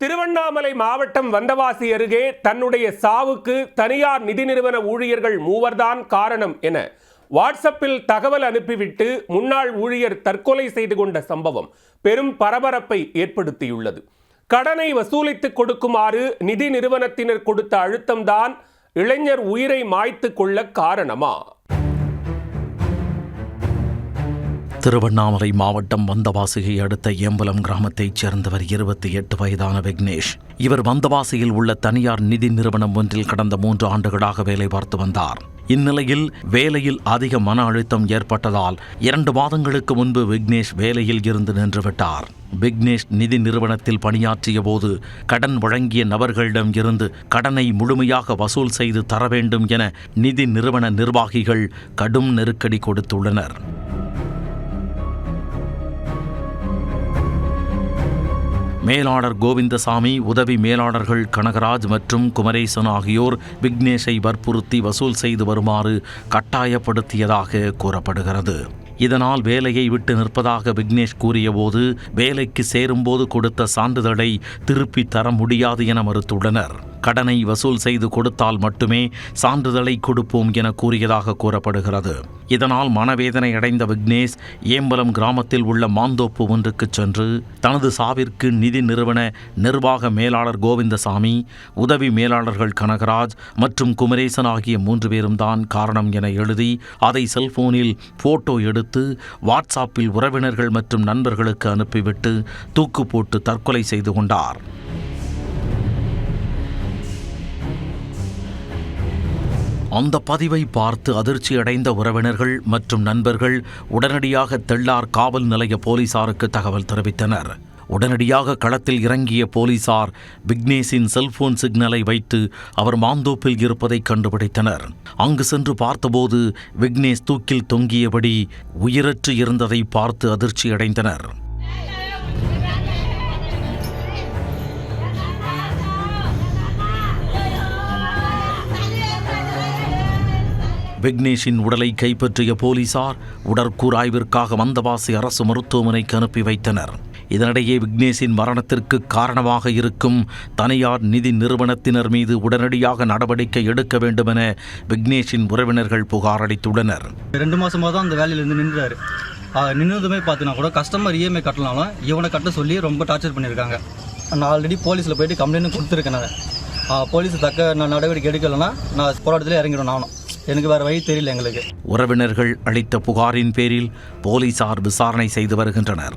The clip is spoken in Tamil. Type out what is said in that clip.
திருவண்ணாமலை மாவட்டம் வந்தவாசி அருகே தன்னுடைய சாவுக்கு தனியார் நிதி நிறுவன ஊழியர்கள் மூவர்தான் காரணம் என வாட்ஸ்அப்பில் தகவல் அனுப்பிவிட்டு முன்னாள் ஊழியர் தற்கொலை செய்து கொண்ட சம்பவம் பெரும் பரபரப்பை ஏற்படுத்தியுள்ளது. கடனை வசூலித்துக் கொடுக்குமாறு நிதி நிறுவனத்தினர் கொடுத்த அழுத்தம்தான் இளைஞர் உயிரை மாய்த்து கொள்ள காரணமா? திருவண்ணாமலை மாவட்டம் வந்தவாசியை அடுத்த ஏம்பலம் கிராமத்தைச் சேர்ந்தவர் இருபத்தி எட்டு வயதான விக்னேஷ். இவர் வந்தவாசியில் உள்ள தனியார் நிதி நிறுவனம் ஒன்றில் கடந்த மூன்று ஆண்டுகளாக வேலை பார்த்து வந்தார். இந்நிலையில் வேலையில் அதிக மன அழுத்தம் ஏற்பட்டதால் இரண்டு மாதங்களுக்கு முன்பு விக்னேஷ் வேலையில் இருந்து நின்றுவிட்டார் விக்னேஷ் நிதி நிறுவனத்தில் பணியாற்றிய போது கடன் வழங்கிய நபர்களிடம் இருந்து கடனை முழுமையாக வசூல் செய்து தர வேண்டும் என நிதி நிறுவன நிர்வாகிகள் கடும் நெருக்கடி கொடுத்துள்ளனர். மேலாளர் கோவிந்தசாமி உதவி மேலாளர்கள் கனகராஜ் மற்றும் குமரேசன் ஆகியோர் விக்னேஷை வற்புறுத்தி வசூல் செய்து வருமாறு கட்டாயப்படுத்தியதாக கூறப்படுகிறது. இதனால் வேலையை விட்டு நிற்பதாக விக்னேஷ் கூறியபோது வேலைக்கு சேரும்போது கொடுத்த சான்றிதழை திருப்பி தர முடியாது என மறுத்துள்ளனர். கடனை வசூல் செய்து கொடுத்தால் மட்டுமே சான்றிதழை கொடுப்போம் என கூறியதாக கூறப்படுகிறது. இதனால் மனவேதனை அடைந்த விக்னேஷ் ஏம்பலம் கிராமத்தில் உள்ள மாந்தோப்பு ஒன்றுக்கு சென்று தனது சாவிற்கு நிதி நிறுவன நிர்வாக மேலாளர் கோவிந்தசாமி உதவி மேலாளர்கள் கனகராஜ் மற்றும் குமரேசன் ஆகிய மூன்று பேரும் தான் காரணம் என எழுதி அதை செல்போனில் போட்டோ எடுத்து வாட்ஸ்அப்பில் உறவினர்கள் மற்றும் நண்பர்களுக்கு அனுப்பிவிட்டு தூக்கு போட்டு தற்கொலை செய்து கொண்டார். அந்த பதிவை பார்த்து அதிர்ச்சியடைந்த உறவினர்கள் மற்றும் நண்பர்கள் உடனடியாக தெள்ளார் காவல் நிலைய போலீசாருக்கு தகவல் தெரிவித்தனர். உடனடியாக களத்தில் இறங்கிய போலீசார் விக்னேஷின் செல்போன் சிக்னலை வைத்து அவர் மாந்தோப்பில் இருப்பதை கண்டுபிடித்தனர். அங்கு சென்று பார்த்தபோது விக்னேஷ் தூக்கில் தொங்கியபடி உயிரற்று இருந்ததை பார்த்து அதிர்ச்சியடைந்தனர். விக்னேஷின் உடலை கைப்பற்றிய போலீசார் உடற்கூராய்விற்காக வந்தவாசி அரசு மருத்துவமனைக்கு அனுப்பி வைத்தனர். இதனிடையே விக்னேஷின் மரணத்திற்கு காரணமாக இருக்கும் தனியார் நிதி நிறுவனத்தினர் மீது உடனடியாக நடவடிக்கை எடுக்க வேண்டுமென விக்னேஷின் உறவினர்கள் புகார் அளித்துள்ளனர். ரெண்டு மாசமாக தான் அந்த வேலையிலிருந்து நின்றாரு. நின்றதுமே பார்த்தீங்கன்னா கூட கஸ்டமர் இஎம்ஐ கட்டலாலும் இவனை கட்ட சொல்லி ரொம்ப டார்ச்சர் பண்ணியிருக்காங்க. நான் ஆல்ரெடி போலீஸில் போயிட்டு கம்ப்ளைண்ட் கொடுத்துருக்கேன் நான். போலீஸ் தக்க நான் நடவடிக்கை எடுக்கலைன்னா நான் போராட்டத்தில் இறங்கிடும் நானும். எனக்கு வேறு வழி தெரியல எங்களுக்கு. உறவினர்கள் அளித்த புகாரின் பேரில் போலீசார் விசாரணை செய்து வருகின்றனர்.